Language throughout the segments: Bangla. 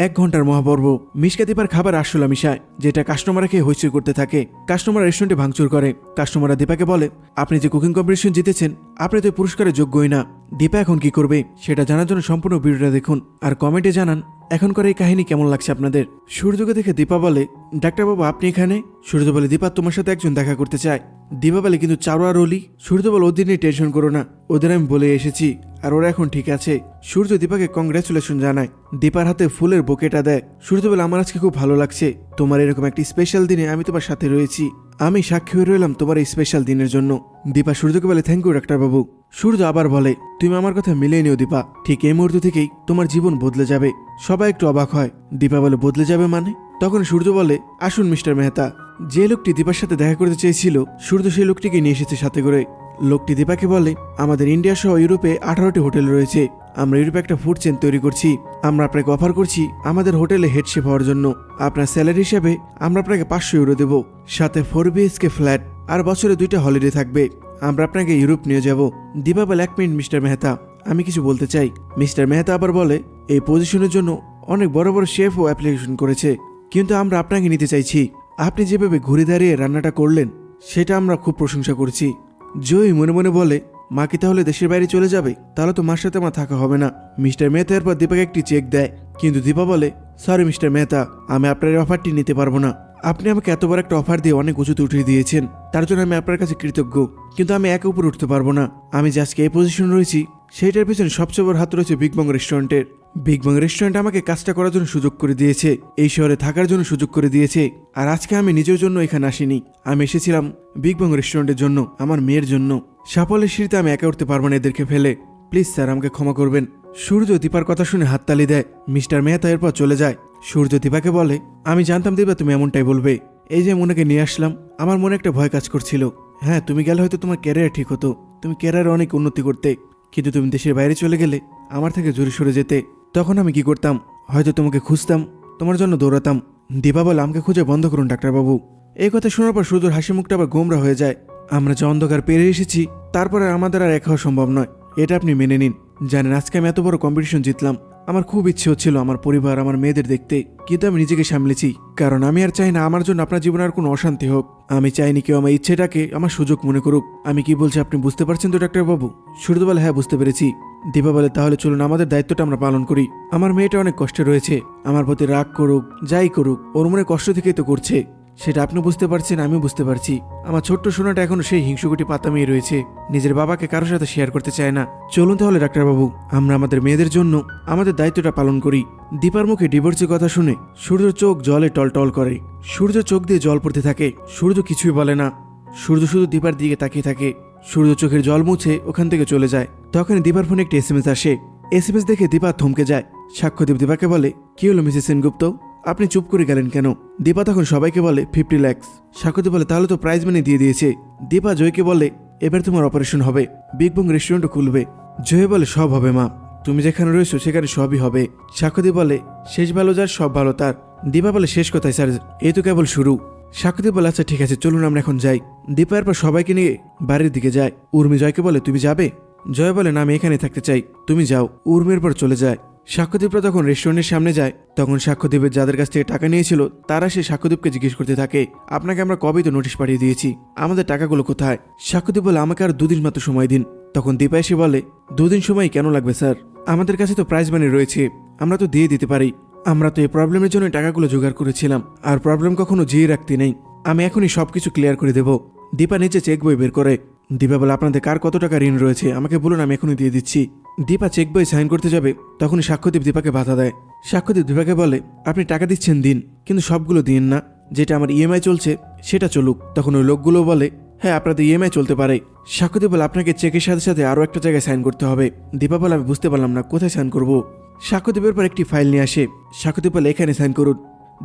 এক ঘণ্টার মহাপর্ব। মিশকা দীপার খাবার আরশোলা মিশায় যেটা কাস্টমাররা খেয়ে হইচই করতে থাকে। কাস্টমার রেস্টুরেন্টে ভাঙচুর করে। কাস্টমাররা দীপাকে বলে, আপনি যে কুকিং কম্পিটিশন জিতেছেন, আপনি তো পুরস্কারের যোগ্যই না। দীপা এখন কি করবে? সেটা জানার জন্য সম্পূর্ণ ভিডিওটা দেখুন। আর কমেন্টে জানান, এখনকার এই কাহিনী কেমন লাগছে আপনাদের? সূর্যকে দেখে দীপা বলে, ডাক্তারবাবু, আপনি এখানে? সূর্য বলে দীপা তোমার সাথে একজন দেখা করতে চায়। দীপা বলে, কিন্তু চারোয়ার অলি? সূর্য বলে, ওদের নিয়ে টেনশন করো না। ওদের আমি বলে এসেছি। আর ওরা এখন ঠিক আছে। সূর্য দীপাকে কংগ্রেচুলেশন জানায়। দীপার হাতে ফুলের বোকেটা দেয়। সূর্য বলে, আমার আজকে খুব ভালো লাগছে। তোমার এরকম একটি স্পেশাল দিনে আমি তোমার সাথে রয়েছি। আমি সাক্ষী হয়ে রইলাম তোমার এই স্পেশাল দিনের জন্য। দীপা সূর্যকে বলে থ্যাংক ইউ ডাক্তারবাবু সূর্য আবার বলে, তুমি আমার কথা মিলিয়ে নিও দীপা। ঠিক এই মুহূর্ত থেকেই তোমার জীবন বদলে যাবে। সবাই একটু অবাক হয়। দীপা বলে, বদলে যাবে মানে? তখন সূর্য বলে, আসুন, মিস্টার মেহতা। যে লোকটি দীপার সাথে দেখা করতে চেয়েছিল, সূর্য সেই লোকটিকে নিয়ে এসেছে সাথে করে। লোকটি দীপাকে বলে, আমাদের ইন্ডিয়া সহ ইউরোপে আঠারোটি হোটেল রয়েছে। আমরা ইউরোপে একটা ফুড চেন তৈরি করছি। আমরা আপনাকে অফার করছি আমাদের হোটেলে হেড শেফ হওয়ার জন্য। আপনার স্যালারি হিসাবে আমরা আপনাকে পাঁচশো ইউরো দেবো। সাথে ফোর বিএসকে ফ্ল্যাট আর বছরে দুইটা হলিডে থাকবে। আমরা আপনাকে ইউরোপ নিয়ে যাব। দীপা বলে, এক মিনিট, মিস্টার মেহতা। আমি কিছু বলতে চাই। মিস্টার মেহতা আবার বলে, এই পজিশনের জন্য অনেক বড় বড় শেফও অ্যাপ্লিকেশন করেছে। কিন্তু আমরা আপনাকে নিতে চাইছি। আপনি যেভাবে ঘুরে দাঁড়িয়ে রান্নাটা করলেন, সেটা আমরা খুব প্রশংসা করছি। জয়ী মনে মনে বলে, মা কি তাহলে দেশের বাইরে চলে যাবে? তাহলে তো মার সাথে আমার থাকা হবে না। মিস্টার মেহতা এরপর দীপাকে একটি চেক দেয়। কিন্তু দীপা বলে, সরি মিস্টার মেহতা, আমি আপনার এই অফারটি নিতে পারব না। আপনি আমাকে এত বড় একটা অফার দিয়ে অনেক উঁচুতে উঠিয়ে দিয়েছেন। তার জন্য আমি আপনার কাছে কৃতজ্ঞ। কিন্তু আমি একে উপরে উঠতে পারব না। আমি যে আজকে এই পজিশন রয়েছি, সেইটার পিছনে সবচেয়ে বড় হাত রয়েছে বিগ বং রেস্টুরেন্টের বিগ বং রেস্টুরেন্ট আমাকে কাজটা করার জন্য সুযোগ করে দিয়েছে, এই শহরে থাকার জন্য সুযোগ করে দিয়েছে, আর আজকে আমি নিজের জন্য এখানে আসিনি। আমি এসেছিলাম বিগ বং রেস্টুরেন্টের জন্য, আমার মেয়ের জন্য। সাফল্যের সিঁড়িতে আমি একা উঠতে পারব না এদেরকে ফেলে। প্লিজ স্যার, আমাকে ক্ষমা করবেন। সূর্য দীপার কথা শুনে হাততালি দেয়। মিস্টার মেহতা এরপর চলে যায়। সূর্য দীপাকে বলে, আমি জানতাম দীপা তুমি এমনটাই বলবে। এই যে মনেকে নিয়ে আসলাম, আমার মনে একটা ভয় কাজ করছিল। হ্যাঁ তুমি গেলে হয়তো তোমার ক্যারিয়ার ঠিক হতো। তুমি ক্যারিয়ারে অনেক উন্নতি করতে। কিন্তু তুমি দেশের বাইরে চলে গেলে আমার থেকে জোরে সরে যেতে। তখন আমি কি করতাম? হয়তো তোমাকে খুঁজতাম, তোমার জন্য দৌড়াতাম। দিবা বলে, আমাকে খুঁজে বন্ধ করুন, ডাক্তারবাবু। এই কথা শোনার পর সুদূর হাসি মুখটা আবার গোমরা হয়ে যায়। আমরা যে অন্ধকার পেরিয়ে এসেছি, তারপরে আমাদের আর এক হওয়া সম্ভব নয়। এটা আপনি মেনে নিন। জানেন, আজকে আমি এত বড় কম্পিটিশন জিতলাম। আমার খুব ইচ্ছে হচ্ছিল আমার পরিবার, আমার মেয়েদের দেখতে, কিন্তু আমি নিজেকে সামলেছি। কারণ আমি আর চাই না আমার জন্য আপনার জীবনে আর কোনো অশান্তি হোক। আমি চাইনি কেউ আমার ইচ্ছেটাকে, আমার সুযোগ মনে করুক। আমি কি বলছি আপনি বুঝতে পারছেন তো ডাক্তারবাবু সূর্য বলে হ্যাঁ বুঝতে পেরেছি। দীপা বলে, তাহলে চলুন, আমাদের দায়িত্বটা আমরা পালন করি। আমার মেয়েটা অনেক কষ্টে রয়েছে। আমার প্রতি রাগ করুক, যাই করুক, ওর মনে কষ্ট থেকেই তো করছে। সেটা আপনি বুঝতে পারছেন, আমিও বুঝতে পারছি। আমার ছোট্ট সোনাটা এখনও সেই হিংসুকুটি পাতামিয়ে রয়েছে। নিজের বাবাকে কারোর সাথে শেয়ার করতে চায় না। চলুন তাহলে, ডাক্তারবাবু, আমরা আমাদের মেয়েদের জন্য আমাদের দায়িত্বটা পালন করি। দীপার মুখে ডিভোর্সের কথা শুনে সূর্য চোখ জলে টলটল করে। সূর্য চোখ দিয়ে জল পড়তে থাকে। সূর্য কিছুই বলে না। সূর্য শুধু দীপার দিকে তাকিয়ে থাকে। সূর্য চোখের জল মুছে ওখান থেকে চলে যায়। তখন দীপার ফোনে একটি এস আসে। এস দেখে দীপা থমকে যায়। সাক্ষ্যদীপ দীপাকে বলে, কি হলো মিসেস সেনগুপ্ত? আপনি চুপ করে গেলেন কেন? দীপা তখন সবাইকে বলে, ফিফটি ল্যাক্স। সাক্ষ্যদীপ বলে, তাহলে তো প্রাইজ মানি দিয়ে দিয়েছে। দীপা জয়কে বলে, এবার তোমার অপারেশন হবে। বিগ বং রেস্টুরেন্টও খুলবে। জয় বলে, সব হবে মা। তুমি যেখানে রয়েছো সেখানে সবই হবে। সাক্ষ্যদীপ বলে, শেষ ভালো যার, সব ভালো তার। দীপা বলে, শেষ কথায় স্যার এই তো কেবল শুরু। সাক্ষ্যদীপ বলে আচ্ছা ঠিক আছে, চলুন আমরা এখন যাই। দীপা এরপর সবাইকে নিয়ে বাড়ির দিকে যায়। উর্মি জয়কে বলে, তুমি যাবে? জয় বলে, না, আমি এখানে থাকতে চাই। তুমি যাও। উর্মির পর চলে যায়। সাক্ষ্যদীপরা যখন রেস্টুরেন্টের সামনে যায়। তখন সাক্ষ্যদীপের যাদের কাছ থেকে টাকা নিয়েছিল, তারা সেই সাক্ষ্যদীপকে জিজ্ঞেস করতে থাকে, আপনাকে আমরা কবেই তো নোটিশ পাঠিয়ে দিয়েছি? আমাদের টাকাগুলো কোথায়? সাক্ষ্যদীপ বলে, আমাকে আর দুদিন মাত্র সময় দিন। তখন দীপা এসে বলে, দুদিন সময় কেন লাগবে, স্যার? আমাদের কাছে তো প্রাইজ মানি রয়েছে, আমরা তো দিয়ে দিতে পারি। আমরা তো এই প্রবলেমের জন্য টাকাগুলো জোগাড় করেছিলাম, আর প্রবলেম কখনো জিয়ে রাখতে নেই। আমি এখনই সব কিছু ক্লিয়ার করে দেব। দীপা নিচে চেক বই বের করে। দীপা বলে, আপনাদের কার কত টাকা ঋণ রয়েছে? আমাকে বলুন, আমি এখনই দিয়ে দিচ্ছি। দীপা চেক বই সাইন করতে যাবে, তখনই সাক্ষ্যদীপ দীপাকে বাধা দেয়। সাক্ষ্যদীপ দীপাকে বলে, আপনি টাকা দিচ্ছেন দিন, কিন্তু সবগুলো দিন না। যেটা আমার ইএমআই চলছে, সেটা চলুক। তখন ওই লোকগুলো বলে হ্যাঁ আপনাদের ইএমআই চলতে পারে। সাক্ষ্যদীপ বলে, আপনাকে চেকের সাথে সাথে আরও একটা জায়গায় সাইন করতে হবে। দীপা বলে, আমি বুঝতে পারলাম না, কোথায় সাইন করব? সাক্ষ্যদীপের পর একটি ফাইল নিয়ে আসে। সাক্ষ্যদীপ বলে, এখানে সাইন করুন।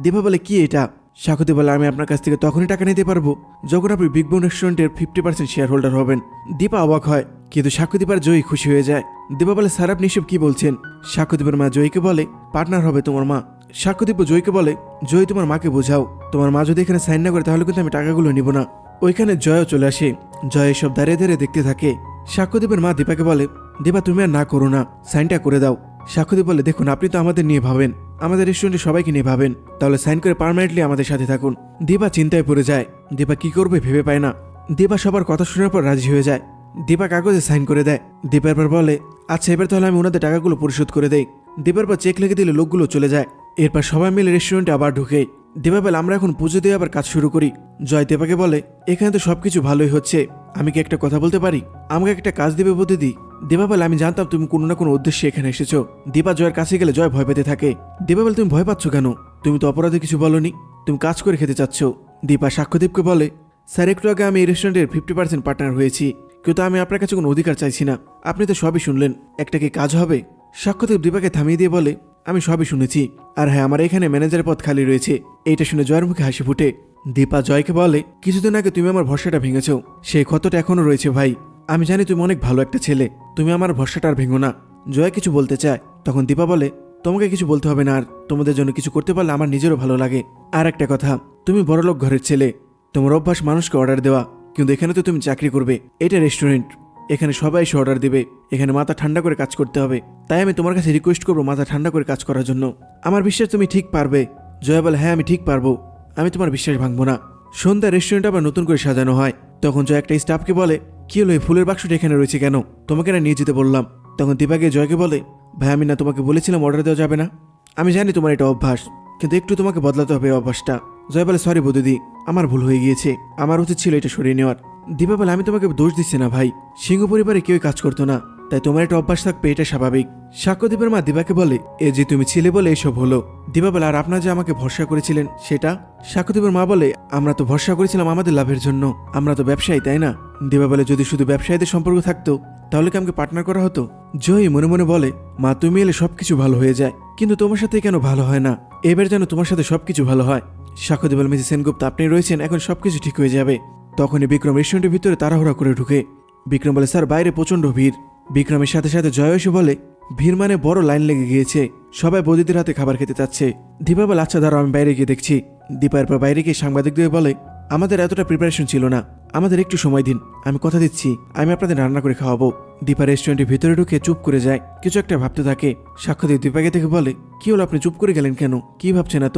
দীপা বলে, কি এটা? সাক্ষ্যদীপ বলে, আমি আপনার কাছ থেকে তখনই টাকা নিতে পারব, যখন আপনি বিগ বোন রেস্টুরেন্টের ফিফটি পার্সেন্ট শেয়ার হোল্ডার হবেন। দীপা অবাক হয় কিন্তু সাক্ষ্যদীপ আর জয়ী খুশি হয়ে যায়। দীপা বলে স্যার, আপনি কি বলছেন? সাক্ষ্যদীপের মা জয়ীকে বলে, পার্টনার হবে তোমার মা। সাক্ষ্যদীপ জয়ীকে বলে, জয়ী তোমার মাকে বোঝাও। তোমার মা যদি এখানে সাইন না করে, তাহলে কিন্তু আমি টাকাগুলো নিব না। ওইখানে জয়ও চলে আসে। জয় এসব দাঁড়িয়ে দাঁড়িয়ে দেখতে থাকে। সাক্ষ্যদীপের মা দীপাকে বলে দীপা তুমি আর না করো না। সাইনটা করে দাও। সাক্ষ্যদীপ বলে, দেখুন, আপনি তো আমাদের নিয়ে ভাবেন। আমাদের রেস্টুরেন্টে সবাইকে নিয়ে ভাবেন। তাহলে সাইন করে পার্মানেন্টলি আমাদের সাথে থাকুন। দীপা চিন্তায় পড়ে যায়। দীপা কি করবে ভেবে পায় না। দীপা সবার কথা শোনার পর রাজি হয়ে যায়। দীপা কাগজে সাইন করে দেয়। দীপার পর বলে আচ্ছা এবার তাহলে আমি ওনাদের টাকাগুলো পরিশোধ করে দেই। দীপার পর চেক লিখে দিলে লোকগুলো চলে যায়। এরপর সবাই মিলে রেস্টুরেন্টে আবার ঢুকে। দীপা বলে, আমরা এখন পুজো দিয়ে আবার কাজ শুরু করি। জয় দীপাকে বলে, এখানে তো সবকিছু ভালোই হচ্ছে। আমি কি একটা কথা বলতে পারি? আমাকে একটা কাজ দেবে দিদি দীপা বলে, আমি জানতাম তুমি কোনো না কোনো উদ্দেশ্যে এখানে এসেছ। দীপা জয়ের কাছে গেলে জয় ভয় পেতে থাকে। দীপা বলে, তুমি ভয় পাচ্ছ কেন? তুমি তো অপরাধে কিছু বলনি। তুমি কাজ করে খেতে চাচ্ছ। দীপা সাক্ষ্যদীপকে বলে, স্যার, একটু আগে আমি এই রেস্টুরেন্টের ফিফটি পার্সেন্ট পার্টনার হয়েছি। কিন্তু আমি আপনার কাছে কোনো অধিকার চাইছি না। আপনি তো সবই শুনলেন। একটা কি কাজ হবে? সাক্ষ্যদীপ দীপাকে থামিয়ে দিয়ে বলে, আমি সবই শুনেছি। আর হ্যাঁ আমার এখানে ম্যানেজারের পদ খালি রয়েছে। এইটা শুনে জয়ের মুখে হাসি ফুটে। দীপা জয়কে বলে, কিছুদিন আগে তুমি আমার ভরসাটা ভেঙেছ। সেই ক্ষতটা এখনও রয়েছে ভাই। আমি জানি তুমি অনেক ভালো একটা ছেলে। তুমি আমার ভরসাটা আর ভেঙো না। জয় কিছু বলতে চায়। তখন দীপা বলে, তোমাকে কিছু বলতে হবে না। আর তোমাদের জন্য কিছু করতে পারলে আমার নিজেরও ভালো লাগে। আর একটা কথা, তুমি বড়লোক ঘরের ছেলে। তোমার অভ্যাস মানুষকে অর্ডার দেওয়া। কিন্তু এখানে তো তুমি চাকরি করবে। এটা রেস্টুরেন্ট এখানে সবাই এসে অর্ডার দেবে। এখানে মাথা ঠান্ডা করে কাজ করতে হবে। তাই আমি তোমার কাছে রিকোয়েস্ট করব মাথা ঠান্ডা করে কাজ করার জন্য। আমার বিশ্বাস তুমি ঠিক পারবে। জয়া বলে হ্যাঁ আমি ঠিক পারব। আমি তোমার বিশ্বাস ভাঙবো না। সন্ধ্যা রেস্টুরেন্ট আবার নতুন করে সাজানো হয়। তখন জয় একটা স্টাফকে বলে, কি হলো, এই ফুলের বাক্সটা এখানে রয়েছে কেন? তোমাকে না নিয়ে যেতে বললাম। তখন দীপাকে জয়কে বলে, ভাই, আমি না তোমাকে বলেছিলাম অর্ডার দেওয়া যাবে না। আমি জানি তোমার এটা অভ্যাস, কিন্তু একটু তোমাকে বদলাতে হবে অভ্যাসটা। জয় বলে সরি বৌদিদি। আমার ভুল হয়ে গিয়েছে। আমার উচিত ছিল এটা সরিয়ে নেওয়ার। দীপা বলে আমি তোমাকে দোষ দিচ্ছি না ভাই। সিংহ পরিবারে কেউই কাজ করতো না। তাই তোমার একটা অভ্যাস থাকবে, এটা স্বাভাবিক। সাক্ষ্যদীপের মা দিবাকে বলে, এ যে তুমি ছিলে বলে এসব হলো। দিবা বলে আর আপনার যে আমাকে ভরসা করেছিলেন, সেটা? সাক্ষ্যদীপের মা বলে, আমরা তো ভরসা করেছিলাম আমাদের লাভের জন্য। আমরা তো ব্যবসায়ী, তাই না? দিবা বলে যদি শুধু ব্যবসায়ীদের সম্পর্ক থাকতো, তাহলে কি আমাকে পার্টনার করা হতো? জয়ী মনে মনে বলে, মা, তুমি এলে সবকিছু ভালো হয়ে যায়। কিন্তু তোমার সাথে কেন ভালো হয় না? এবার যেন তোমার সাথে সবকিছু ভালো হয়। সাক্ষ্যদীপ বলে মিসেস সেনগুপ্ত, আপনি রয়েছেন, এখন সবকিছু ঠিক হয়ে যাবে। তখনই বিক্রম রেস্টুরেন্টের ভিতরে তাড়াহুড়া করে ঢুকে। বিক্রম বলে, স্যার, বাইরে প্রচণ্ড ভিড়। বিক্রমের সাথে সাথে জয় এসে বলে, ভিড় মানে বড় লাইন লেগে গিয়েছে। সবাই বৌদিদের হাতে খাবার খেতে চাচ্ছে। দীপা বলে আচ্ছা দাঁড়াও, আমি বাইরে গিয়ে দেখছি। দীপা এরপর বাইরে গিয়ে সাংবাদিকদের বলে, আমাদের এতটা প্রিপারেশন ছিল না। আমাদের একটু সময় দিন। আমি কথা দিচ্ছি। আমি আপনাদের রান্না করে খাওয়াবো। দীপা রেস্টুরেন্টের ভিতরে ঢুকে চুপ করে যায়। কিছু একটা ভাবতে থাকে। সাক্ষ্যদীপ দীপাকে দেখে বলে, কি হলো? আপনি চুপ করে গেলেন কেন? কি ভাবছেন না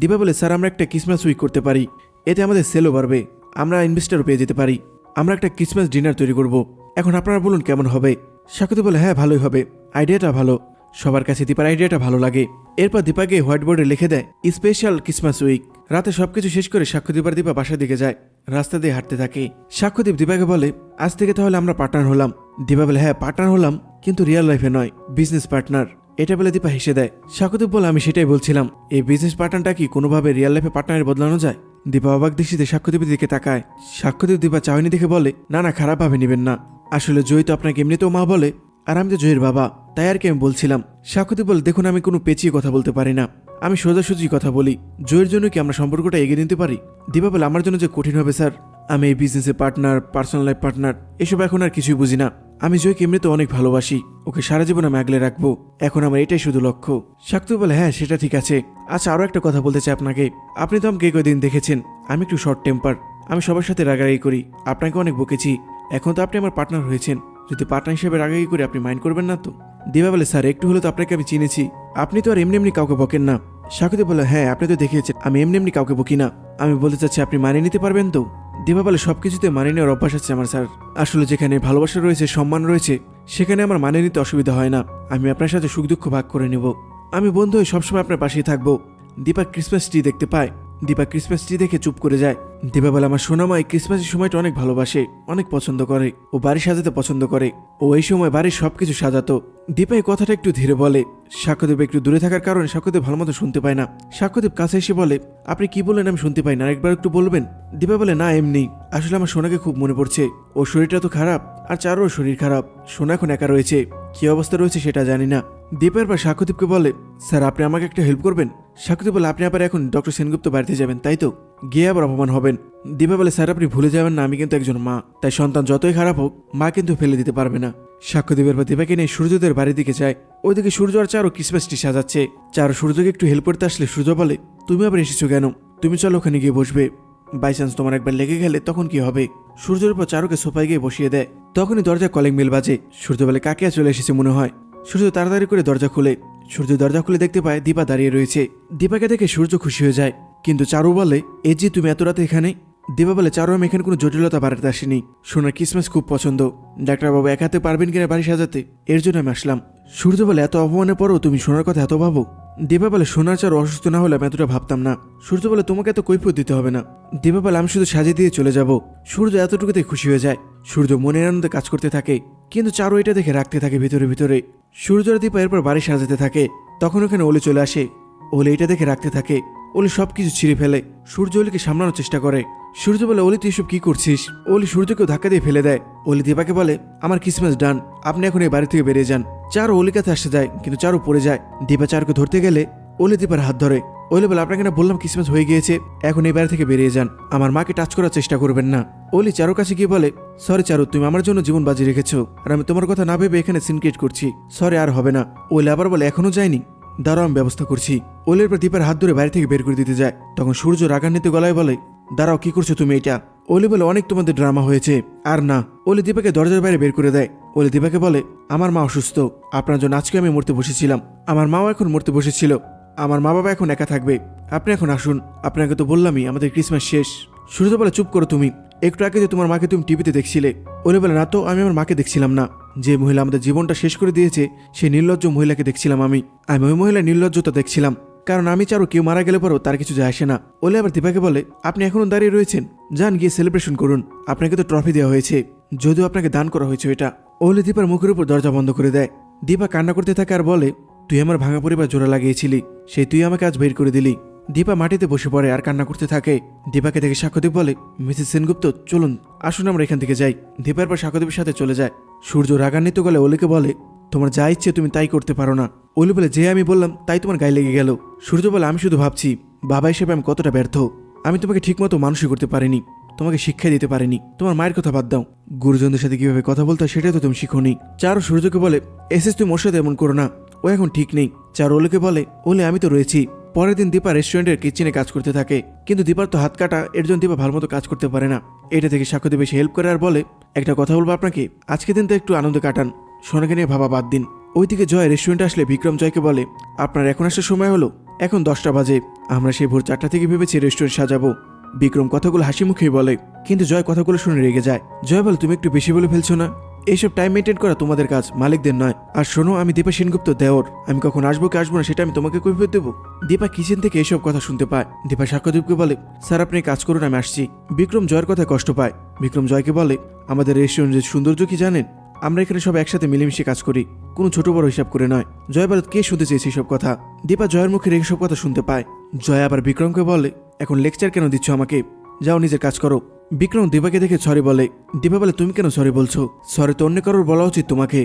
দীপা বলে, স্যার, আমরা একটা ক্রিসমাস উইক করতে পারি। এতে আমাদের সেলও বাড়বে। আমরা ইনভেস্টারও পেয়ে যেতে পারি। আমরা একটা ক্রিসমাস ডিনার তৈরি করব। এখন আপনারা বলুন কেমন হবে? সাক্ষ্যদীপ বলে হ্যাঁ ভালোই হবে। আইডিয়াটা ভালো। সবার কাছে দীপার আইডিয়াটা ভালো লাগে। এরপর দীপাকে হোয়াইট বোর্ডে লিখে দেয় স্পেশাল ক্রিসমাস উইক রাতে সবকিছু শেষ করে সাক্ষ্যদীপ আর দীপা বাসার দিকে যায়, রাস্তা দিয়ে হাঁটতে থাকে। সাক্ষ্যদীপ দীপাকে বলে, আজ থেকে তাহলে আমরা পার্টনার হলাম। দীপা বলে হ্যাঁ পার্টনার হলাম, কিন্তু রিয়েল লাইফে নয় বিজনেস পার্টনার এটা বলে দীপা হেসে দেয় সাক্ষ্যদীপ বলে আমি সেটাই বলছিলাম। এই বিজনেস পার্টনারটা কি কোনোভাবে রিয়েল লাইফে পার্টনারে বদলানো যায়? দীপা অবাক দৃষ্টিতে সাক্ষ্যদীপের দিকে তাকায়। সাক্ষ্যদীপ দীপা চাওয়ানি দেখে বলে, না না, খারাপভাবে নেবেন না। আসলে জয় তো আপনাকে এমনিতেও মা বলে, আর আমি তো জয়ের বাবা। তাই আর কি আমি বলছিলাম? সাক্ষ্যদীপ বলে, দেখুন, আমি কোনো পেঁচিয়ে কথা বলতে পারি না। আমি সোজাসুজি কথা বলি। জয়ের জন্য কি আমরা সম্পর্কটা এগিয়ে নিতে পারি? দীপা বলে, আমার জন্য যে কঠিন হবে, স্যার, আমি এই বিজনেসে পার্টনার পার্সোনাল লাইফ পার্টনার এসব এখন আর কিছুই বুঝি না। আমি জয়কে এমনিতে অনেক ভালোবাসি। ওকে সারা জীবন আমি আগলে রাখব। এখন আমার এটাই শুধু লক্ষ্য। শাক্তু বলে হ্যাঁ সেটা ঠিক আছে। আচ্ছা আরও একটা কথা বলতে চাই আপনাকে। আপনি তো আমাকে কদিন দেখেছেন। আমি একটু শর্ট টেম্পার আমি সবার সাথে রাগারাগি করি। আপনাকে অনেক বকেছি। এখন তো আপনি আমার পার্টনার হয়েছেন। যদি পার্টনার হিসেবে রাগারাগি করে আপনি মাইন্ড করবেন না তো? দিবা বলে, স্যার, একটু হলে তো আপনাকে আমি চিনেছি। আপনি তো আর এমনি এমনি কাউকে বকেন না। শাকুতি বলে হ্যাঁ আপনি তো দেখিয়েছেন আমি এমনি এমনি কাউকে বকি না। আমি বলতে চাচ্ছি, আপনি মানিয়ে নিতে পারবেন তো? দিবা বলে সব কিছুতে মানিয়ে নেওয়ার অভ্যাস আছে আমার, স্যার। আসলে যেখানে ভালোবাসা রয়েছে, সম্মান রয়েছে, সেখানে আমার মানে নিতে অসুবিধা হয় না। আমি আপনার সাথে সুখ দুঃখ ভাগ করে নেব। আমি বন্ধু হয়ে সবসময় আপনার পাশেই থাকব। দীপা ক্রিসমাস ট্রি দেখতে পায়। দীপা ক্রিসমাস ট্রি দেখে চুপ করে যায়। দীপা বলে, আমার সোনামা এই ক্রিসমাসের সময়টা অনেক ভালোবাসে, অনেক পছন্দ করে। ও বাড়ি সাজাতে পছন্দ করে। ও এই সময় বাড়ির সবকিছু সাজাতো। দীপা এই কথাটা একটু ধীরে বলে। সাক্ষ্যদেব একটু দূরে থাকার কারণে সাক্ষ্যদেব ভালো মতো শুনতে পায় না। সাক্ষ্যদেব কাছে এসে বলে, আপনি কি বললেন আমি শুনতে পাই না? আরেকবার একটু বলবেন? দীপা বলে, না, এমনি। আসলে আমার সোনাকে খুব মনে পড়ছে। ও শরীরটা তো খারাপ, আর চারও শরীর খারাপ। সোনা এখন একা রয়েছে। কি অবস্থা রয়েছে সেটা জানি না। দীপের পর সাক্ষ্যদীপকে বলে, স্যার, আপনি আমাকে একটা হেল্প করবেন? সাক্ষ্যদীপ বলে, আপনি আবার এখন ডক্টর সেনগুপ্ত বাড়িতে যাবেন, তাই তো? গিয়ে আবার অপমান হবেন। দীপা বলে, স্যার, আপনি ভুলে যাবেন না, আমি কিন্তু একজন মা, তাই সন্তান যতই খারাপ হোক, মা কিন্তু ফেলে দিতে পারবে না। সাক্ষ্যদীপের পর দীপাকে নিয়ে সূর্যদের বাড়ির দিকে যায়। ওইদিকে সূর্য আর চারও ক্রিসমাস ট্রি সাজাচ্ছে। চার সূর্যকে একটু হেল্প করতে আসলে সূর্য বলে, তুমি আবার এসেছ কেন? তুমি চলো ওখানে গিয়ে বসবে। বাই চান্স তোমার একবার লেগে গেলে তখন কি হবে? সূর্যের উপর চারুকে সোফায় গিয়ে বসিয়ে দেয়। তখনই দরজা কলিং বেল বাজে। সূর্য বলে, কাকিয়া চলে এসেছে মনে হয়। সূর্য তাড়াতাড়ি করে দরজা খুলে। সূর্য দরজা খুলে দেখতে পায় দীপা দাঁড়িয়ে রয়েছে। দীপাকে দেখে সূর্য খুশি হয়ে যায়। কিন্তু চারু বলে, এ যে তুমি এত রাতে এখানে? দীপা বলে, চারু, আমি এখানে কোনো জটিলতা বাড়াতে আসিনি। সোনার ক্রিসমাস খুব পছন্দ। ডাক্তারবাবু এক হাতে পারবেন কিনা বাড়ি সাজাতে? এর জন্য আমি আসলাম। সূর্য বলে, এত অপমানের পরও তুমি সোনার কথা এত ভাবো? দীপা বলে, সোনার চার অসুস্থ না হলে আমি এতটা ভাবতাম না। সূর্য বলে, তোমাকে এত কৈফিয়ত দিতে হবে না। দীপা বলে, আমি শুধু সাজিয়ে দিয়ে চলে যাব। সূর্য এতটুকুতে খুশি হয়ে যায়। সূর্য মনের আনন্দে কাজ করতে থাকে। কিন্তু চারু এটা দেখে রাখতে থাকে ভিতরে ভিতরে। সূর্য আর দীপা এরপর বাড়ি সাজাতে থাকে। তখন ওখানে ওলি চলে আসে। ওলি এটা দেখে রাখতে থাকে। ওলি সব কিছু ছিঁড়ে ফেলে। সূর্য ওলিকে সামলানোর চেষ্টা করে। সূর্য বলে, ওলি, তুই এসব কি করছিস? ওলি সূর্যকেও ধাক্কা দিয়ে ফেলে দেয়। ওলি দীপাকে বলে, আমার ক্রিসমাস ডান আপনি এখন এই বাড়ি থেকে বেরিয়ে যান। চারও ওলি কাছে আসতে যায়, কিন্তু চারও পড়ে যায়। দীপা চারকে ধরতে গেলে ওলি দীপার হাত ধরে। ওলি বলে আপনাকে না বললাম ক্রিসমাস হয়ে গিয়েছে, এখন এই বাড়ি থেকে বেরিয়ে যান। আমার মাকে টাচ করার চেষ্টা করবেন না। ওলি চারুর কাছে গিয়ে বলে সরি চারু, তুমি আমার জন্য জীবন বাজি রেখেছো আর আমি তোমার কথা না ভেবে এখানে সিনক্রিয়েট করছি। সরি আর হবে না। ওলি আবার বলে এখনও যায়নি দাঁড়াও, আমি ব্যবস্থা করছি। ওলের পর দীপার হাত ধরে বাড়ি থেকে বের করে দিতে যায়। তখন সূর্য রাগান্বিত গলায় বলে, দাঁড়াও, কি করছ তুমি এটা? ওলি বলে, অনেক তোমাদের ড্রামা হয়েছে। আর না, ওলি দীপাকে দরজার বাইরে বের করে দেয়। ওলি দীপাকে বলে, আমার মা অসুস্থ। আপনার জন্য আজকে আমি মরতে বসেছিলাম। আমার মাও এখন মরতে বসেছিল। আমার মা বাবা এখন একা থাকবে। আপনি এখন আসুন। আপনাকে তো বললামই, আমাদের ক্রিসমাস শেষ। সূর্য বলে, চুপ করো তুমি। একটু আগে যে তোমার মাকে তুমি টিভিতে দেখছিলে ওলে বলে না তো আমি আমার মাকে দেখছিলাম না। যে মহিলা আমাদের জীবনটা শেষ করে দিয়েছে, সেই নির্লজ্জ মহিলাকে দেখছিলাম আমি। আমি ওই মহিলার নির্লজ্জতা দেখছিলাম। কারণ আমি চারু কেউ মারা গেলে পরও তার কিছু যায় আসে না। ওলে আবার দীপাকে বলে, আপনি এখনও দাঁড়িয়ে রয়েছেন। যান, গিয়ে সেলিব্রেশন করুন। আপনাকে তো ট্রফি দেওয়া হয়েছে। যদিও আপনাকে দান করা হয়েছে এটা। ওলে দীপার মুখের উপর দরজা বন্ধ করে দেয়। দীপা কান্না করতে থাকে আর বলে তুই আমার ভাঙা পরিবার জোড়া লাগিয়েছিলি, সেই তুই আমাকে আজ বের করে দিলি। দীপা মাটিতে বসে পড়ে আর কান্না করতে থাকে। দীপাকে দেখে সাক্ষ্যদীপ বলে, মিসেস সেনগুপ্ত, চলুন, আসুন আমরা এখান থেকে যাই। দীপার পর সাক্ষ্যদীপের সাথে চলে যায়। সূর্য রাগান্বিত গলে অলিকে বলে, তোমার যা ইচ্ছে তুমি তাই করতে পারো না। অলি বলে, যে আমি বললাম, তাই তোমার গায়ে লেগে গেল। সূর্য বলে, আমি শুধু ভাবছি, বাবা হিসেবে আমি কতটা ব্যর্থ। আমি তোমাকে ঠিকমতো মানুষই করতে পারিনি, তোমাকে শিক্ষা দিতে পারিনি। তোমার মায়ের কথা বাদ দাও। গুরুজনদের সাথে কীভাবে কথা বলতে সেটাই তো তুমি শিখোনি। চারু সূর্যকে বলে এসেস তুমি ওর সাথে এমন করো না। ও এখন ঠিক নেই। চার ওলিকে বলে, ওলে, আমি তো রয়েছি। পরের দিন দীপা রেস্টুরেন্টের কিচেনে কাজ করতে থাকে। কিন্তু দীপার তো হাত কাটা, এর জন্য দীপা ভালোমতো কাজ করতে পারে না। এটা থেকে সাক্ষ্য বেশি হেল্প করে আর বলে, একটা কথা বলব আপনাকে? আজকে দিন তো একটু আনন্দ কাটান। সোনাকে নিয়ে ভাবা বাদ দিন। ওইদিকে জয় রেস্টুরেন্টে আসলে বিক্রম জয়কে বলে, আপনার এখন আসার সময় হলো? এখন দশটা বাজে। আমরা সেই ভোর চারটা থেকে ভেবেছি রেস্টুরেন্ট সাজাবো। বিক্রম কথাগুলো হাসি মুখেই বলে, কিন্তু জয় কথাগুলো শুনে রেগে যায়। জয় বলে, তুমি একটু বেশি বলে ফেলছো না? এইসব টাইম মেনটেন করা তোমাদের কাজ, মালিকদের নয়। আর শোনো, আমি দীপা সেনগুপ্ত, দেওর। আমি কখন আসব কি আসব না, সেটা আমি তোমাকে কৈফিয়ত দেবো। দীপা কিচেন থেকে এইসব কথা শুনতে পায়। দীপা সাক্ষ্যদীপকে বলে, স্যার, আপনি কাজ করুন, আমি আসছি। বিক্রম জয়ের কথা কষ্ট পায়। বিক্রম জয়কে বলে, আমাদের রেস্টুরেন্টের সৌন্দর্য কি জানেন? আমরা এখানে সব একসাথে মিলেমিশে কাজ করি। কোনো ছোট বড় হিসাব করে নয়। জয় বলে কে শুনতে চেয়েছে সব কথা? দীপা জয়ের মুখে এইসব কথা শুনতে পায়। জয় আবার বিক্রমকে বলে, এখন লেকচার কেন দিচ্ছ আমাকে? যাও, নিজের কাজ করো। বিক্রম দীপাকে দেখে সরি বলে দীপা বলে, তুমি কেন সরি বলছো? সরি তো অন্য কারোর বলা উচিত তোমাকে।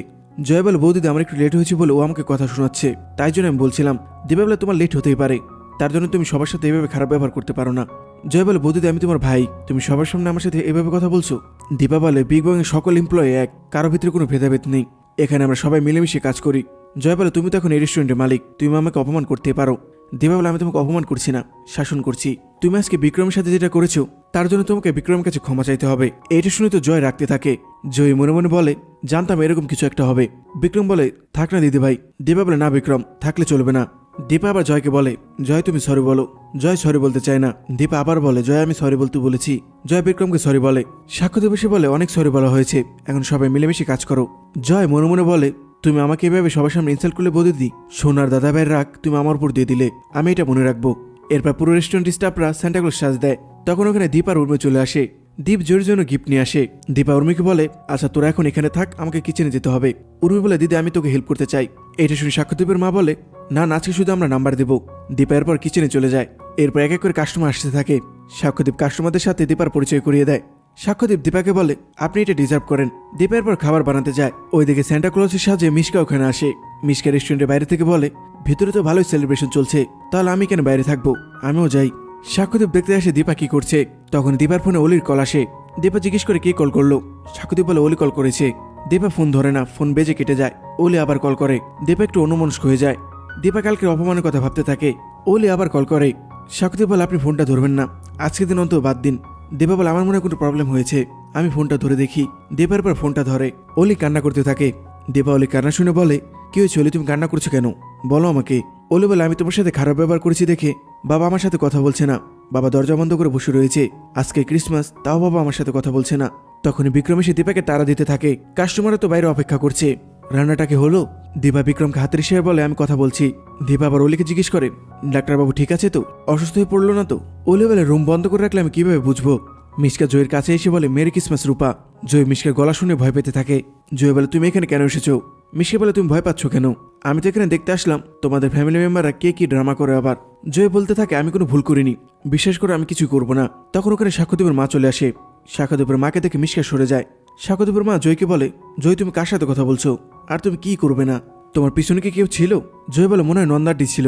জয় বলে, বৌদিদি, আমার একটু লেট হয়েছে বলে ও আমাকে কথা শোনাচ্ছে। তাই জন্য আমি বলছিলাম দীপা বলে, তোমার লেট হতেই পারে। তার জন্য তুমি সবার সাথে এভাবে খারাপ ব্যবহার করতে পারো না। জয় বলে, বৌদিদি, আমি তোমার ভাই। তুমি সবার সামনে আমার সাথে এভাবে কথা বলছো? দীপা বলে বিগ বং এর সকল এমপ্লয়ি এক কারও ভিতরে কোনো ভেদাভেদ নেই। এখানে আমরা সবাই মিলেমিশে কাজ করি। জয় বলে, তুমি তো এখন এই রেস্টুরেন্টের মালিক। তুমি আমাকে অপমান করতে পারো। দেবা বলে, আমি তোমাকে অপমান করছি না, শাসন করছি। তুমি আজকে বিক্রমের সাথে যেটা করেছ, তার জন্য তোমাকে বিক্রমের কাছে ক্ষমা চাইতে হবে। এটা শুনে তো জয় রাখতে থাকে। জয় মনে মনে বলে, জানতাম এরকম কিছু একটা হবে। বিক্রম বলে, থাক না দিদি ভাই। দেবা বলে, না বিক্রম, থাকলে চলবে না। দীপা আবার জয়কে বলে, জয় তুমি সরি বলো। জয় সরি বলতে চায় না। দীপা আবার বলে, জয় আমি সরি বলতে বলেছি। জয় বিক্রমকে সরি বলে। সাক্ষ্য দিবসে বলে, অনেক সরি বলা হয়েছে। এখন সবাই মিলেমিশে কাজ করো। জয় মনে মনে বলে, তুমি আমাকে এভাবে সবার সামনে ইনসাল্ট করলে বলে দিই সোনার দাদা ভাইয়ের রাগ তুমি আমার উপর দিয়ে দিলে। আমি এটা মনে রাখব। এরপর পুরো রেস্টুরেন্ট স্টাফরা স্যান্টাক্লজ সাজ দেয়। তখন ওখানে দীপ আর উর্মি চলে আসে। দীপ জোর জন্য গিফট নিয়ে আসে। দীপা উর্মিকে বলে আচ্ছা তোরা এখন এখানে থাক, আমাকে কিচেনে যেতে হবে। উর্মি বলে, দিদি, আমি তোকে হেল্প করতে চাই। এটা শুনে সাক্ষ্যদীপের মা বলে, না আজকে শুধু আমরা নাম্বার দেবো। দীপা এরপর কিচেনে চলে যায়। এরপর এক এক করে কাস্টমার আসতে থাকে। সাক্ষ্যদীপ কাস্টমারদের সাথে দীপার পরিচয় করিয়ে দেয়। সাক্ষ্যদীপ দীপাকে বলে, আপনি এটা ডিজার্ভ করেন। দীপের পর খাবার বানাতে যায়। ওইদিকে স্যান্টা ক্লজের সাহায্যে মিশকা ওখানে আসে। মিশকা রেস্টুরেন্টের বাইরে থেকে বলে, ভিতরে তো ভালোই সেলিব্রেশন চলছে। তাহলে আমি কেন বাইরে থাকব? আমিও যাই। সাক্ষ্যদীপ দেখতে আসে দীপা কি করছে। তখন দীপার ফোনে অলির কল আসে। দীপা জিজ্ঞেস করে কে কল করল? সাক্ষ্যদীপ বলে, অলি কল করেছে। দীপা ফোন ধরে না ফোন বেজে কেটে যায়। অলি আবার কল করে। দীপা একটু অনুমনস্ক হয়ে যায়। দীপা কালকে অপমানের কথা ভাবতে থাকে। অলি আবার কল করে। সাক্ষ্যদীপ বলে, আপনি ফোনটা ধরবেন না। আজকে দিন অন্তত বাদ দিন। দীপা বলে, আমার মনে কোনো প্রবলেম হয়েছে। আমি ফোনটা ধরে দেখি। দীপার পর ফোনটা ধরে। অলি কান্না করতে থাকে। দেবা অলি কান্না শুনে বলে, কি হয়েছে অলি, তুমি কান্না করছ কেন? বলো আমাকে। ওলি বলে, আমি তোমার সাথে খারাপ ব্যবহার করেছি দেখে। বাবা আমার সাথে কথা বলছে না। বাবা দরজা বন্ধ করে বসে রয়েছে। আজকে ক্রিসমাস তাও বাবা আমার সাথে কথা বলছে না। তখনই বিক্রম এসে দীপাকে তারা দিতে থাকে। কাস্টমাররা তো বাইরে অপেক্ষা করছে। রান্নাটাকে হলো? দীপা বিক্রমকে হাতের ইশারায় বলে, আমি কথা বলছি। দীপা আবার অলিকে জিজ্ঞেস করে, ডাক্তারবাবু ঠিক আছে তো? অসুস্থ হয়ে পড়ল না তো? ওলি বলে রুম বন্ধ করে রাখলে আমি কীভাবে বুঝব? মিশকা জয়ের কাছে এসে বলে, মেরি ক্রিসমাস, রূপা। জয় মিশকার গলা শুনে ভয় পেতে থাকে। জয় বলে, তুমি এখানে কেন এসেছ? মিশকে বলে, তুমি ভয় পাচ্ছ কেন? আমি তো এখানে দেখতে আসলাম। তোমাদের ফ্যামিলি মেম্বাররা কে কি ড্রামা করে আবার? জয় বলতে থাকে, আমি কোনো ভুল করিনি। বিশ্বাস করে, আমি কিছুই করব না। তখন ওখানে সাক্ষ্যদেবের মা চলে আসে। সাক্ষ্যদেবের মাকে দেখে মিশকা সরে যায়। সাক্ষ্যদেবের মা জয়কে বলে, জয়, তুমি কার সাথে কথা বলছো? আর তুমি কি করবে না? তোমার পিছনে কি কেউ ছিল? জয় বলে মনে হয় নন্দাটি ছিল।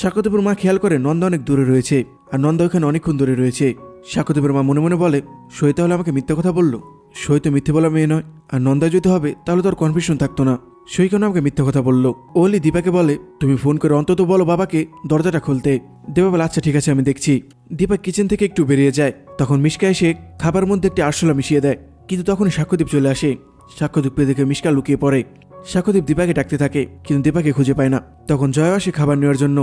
সাক্ষ্যদেবের মা খেয়াল করে নন্দা অনেক দূরে রয়েছে, আর নন্দা ওখানে অনেকক্ষণ দূরে রয়েছে। সাক্ষ্যদেবের মা মনে মনে বলে সই তাহলে আমাকে মিথ্যা কথা বলল? সই তো মিথ্যে বলা মেয়ে নয়, আর নন্দা যদি হবে, তাহলে তো আর কনফিউশন থাকতো না। সই কেন আমাকে মিথ্যা কথা বলল? ওলি দীপাকে বলে, তুমি ফোন করে অন্তত বলো বাবাকে দরজাটা খুলতে। দেবা বলে আচ্ছা ঠিক আছে, আমি দেখছি। দীপা কিচেন থেকে একটু বেরিয়ে যায়। তখন মিশকা এসে খাবার মধ্যে একটি আরশোলা মিশিয়ে দেয়, কিন্তু তখনই সাক্ষ্যদীপ চলে আসে। সাক্ষ্যদীপকে দেখে মিশকা লুকিয়ে পড়ে। সাক্ষ্যদীপ দীপাকে ডাকতে থাকে, কিন্তু দীপাকে খুঁজে পায় না। তখন জয় আসে খাবার নেওয়ার জন্য।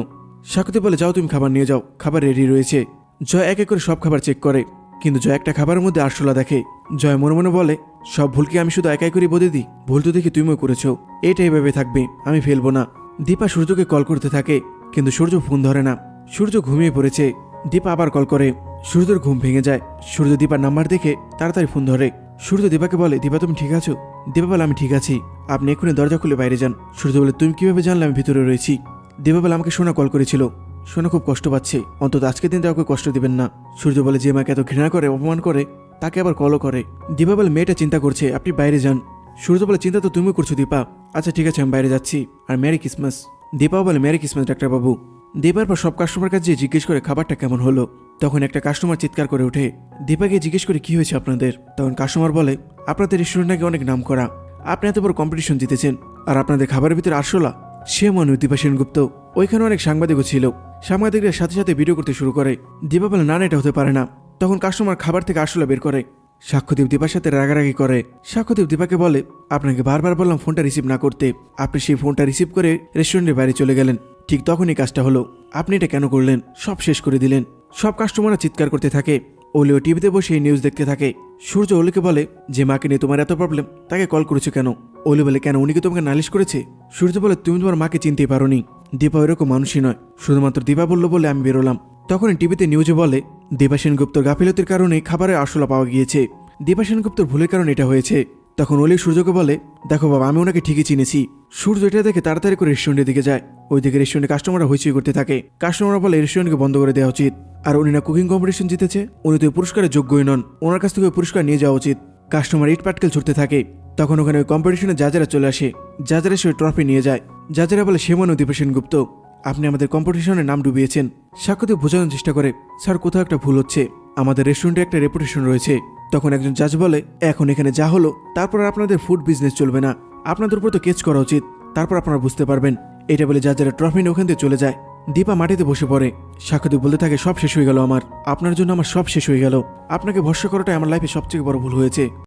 সাক্ষ্যদীপ বলে, যাও তুমি খাবার নিয়ে যাও, খাবার রেডি রয়েছে। জয় এক এক করে সব খাবার চেক করে, কিন্তু জয় একটা খাবারের মধ্যে আরশোলা দেখে। জয় মনে মনে বলে, সব ভুলকে আমি শুধু একাই করে বলে দিই, ভুল তো দেখি তুমিও করেছ। এটাই ভেবে থাকবে, আমি ফেলব না। দীপা সূর্যকে কল করতে থাকে, কিন্তু সূর্য ফোন ধরে না। সূর্য ঘুমিয়ে পড়েছে, দীপা আবার কল করে। সূর্যর ঘুম ভেঙে যায়। সূর্য দীপার নাম্বার দেখে তাড়াতাড়ি ফোন ধরে। সূর্য দীপাকে বলে, দীপা, তুমি ঠিক আছো? দীপা বলে, আমি ঠিক আছি। আপনি এক্ষুনি দরজা খুলে বাইরে যান। সূর্য বলে, তুমি কীভাবে জানলে আমি ভিতরে রয়েছি? দীপা বলে, আমাকে সোনা কল করেছিল। সোনা খুব কষ্ট পাচ্ছে। অন্তত আজকের দিনটা ওকে কষ্ট দিবেন না। সূর্য বলে, যে মাকে এত ঘৃণা করে, অপমান করে, তাকে আবার কলও করে। দীপা বলে, মেয়েটা চিন্তা করছে, আপনি বাইরে যান। সূর্য বলে, চিন্তা তো তুমিও করছ দীপা। আচ্ছা ঠিক আছে, আমি বাইরে যাচ্ছি। আর ম্যারি ক্রিসমাস। দীপাও বলে ম্যারি ক্রিসমাস, ডাক্তারবাবু। দীপার পর সব কাস্টমার কাছে জিজ্ঞেস করে, খাবারটা কেমন হলো? তখন একটা কাস্টমার চিৎকার করে ওঠে। দীপাকে জিজ্ঞেস করে কি হয়েছে আপনাদের? তখন কাস্টমার বলে আপনাদের রেস্টুরেন্ট নাকি অনেক নাম করা আপনি এত বড় কম্পিটিশন জিতেছেন। আর আপনাদের খাবারের ভিতরে আরশোলা? সে মনে দীপা সেনগুপ্ত। ওইখানে অনেক সাংবাদিকও ছিল। সাংবাদিকরা সাথে সাথে ভিডিও করতে শুরু করে। দীপা বলে না, এটা হতে পারে না। তখন কাস্টমার খাবার থেকে আরশোলা বের করে। সাক্ষ্যদীপ দীপার সাথে রাগারাগি করে। সাক্ষ্যদীপ দীপাকে বলে আপনাকে বারবার বললাম ফোনটা রিসিভ না করতে। আপনি সেই ফোনটা রিসিভ করে রেস্টুরেন্টের বাইরে চলে গেলেন। ঠিক তখনই কাজটা হলো। আপনি এটা কেন করলেন? সব শেষ করে দিলেন। সব কাস্টমাররা চিৎকার করতে থাকে। ওলিও টিভিতে বসে নিউজ দেখতে থাকে। সূর্য ওলিকে বলে, যে মাকে নিয়ে তোমার এত প্রবলেম তাকে কল করেছ কেন? ওলি বলে, কেন, উনি কি তোমাকে নালিশ করেছে? সূর্য বলে, তুমি তোমার মাকে চিনতেই পারোনি। দীপা এরকম মানুষই নয়। শুধুমাত্র দীপা বলল বলে আমি বেরোলাম। তখনই টিভিতে নিউজে বলে, দীপা সেনগুপ্তর গাফিলতির কারণে খাবারের আসলা পাওয়া গিয়েছে। দীপা সেনগুপ্তর ভুলের কারণে এটা হয়েছে। তখন অলি সূর্যকে বলে, দেখো বাবা, আমি ওনাকে ঠিকই চিনেছি। সূর্য এটা দেখে তাড়াতাড়ি করে রেস্টুরেন্টের দিকে যায়। ওইদিকে রেস্টুরেন্টে কাস্টমাররা হইচই করতে থাকে। কাস্টমাররা বলে, রেস্টুরেন্টকে বন্ধ করে দেওয়া উচিত। আর উনি না কুকিং কম্পিটিশন জিতেছে, উনি তো পুরস্কারের যোগ্যই নন। ওনার কাছ থেকে ওই পুরস্কার নিয়ে যাওয়া উচিত। কাস্টমার ইট পাটকেল ছুটতে থাকে। তখন ওখানে ওই কম্পিটিশনে জাজেরা চলে আসে জাজেরা সে ট্রফি নিয়ে যায়। জাজেরা বলে সে মনে দীপা সেনগুপ্ত আপনি আমাদের কম্পিটিশনের নাম ডুবিয়েছেন। সাক্ষ্যতে বোঝানোর চেষ্টা করে, স্যার, কোথাও একটা ভুল হচ্ছে। আমাদের রেস্টুরেন্টে একটা রেপুটেশন রয়েছে। তখন একজন জাজ বলে, এখন এখানে যা হলো, তারপর আপনাদের ফুড বিজনেস চলবে না। আপনাদের উপর তো কেচ করা উচিত। তারপর আপনারা বুঝতে পারবেন। এটা বলে জাজেরা ট্রফি নিয়ে ওখান থেকে চলে যায়। দীপা মাটিতে বসে পড়ে। সাক্ষ্যদীপ বলতে থাকে, সব শেষ হয়ে গেল আমার। আপনার জন্য আমার সব শেষ হয়ে গেল। আপনাকে ভরসা করাটাই আমার লাইফে সবচেয়ে বড় ভুল হয়েছে।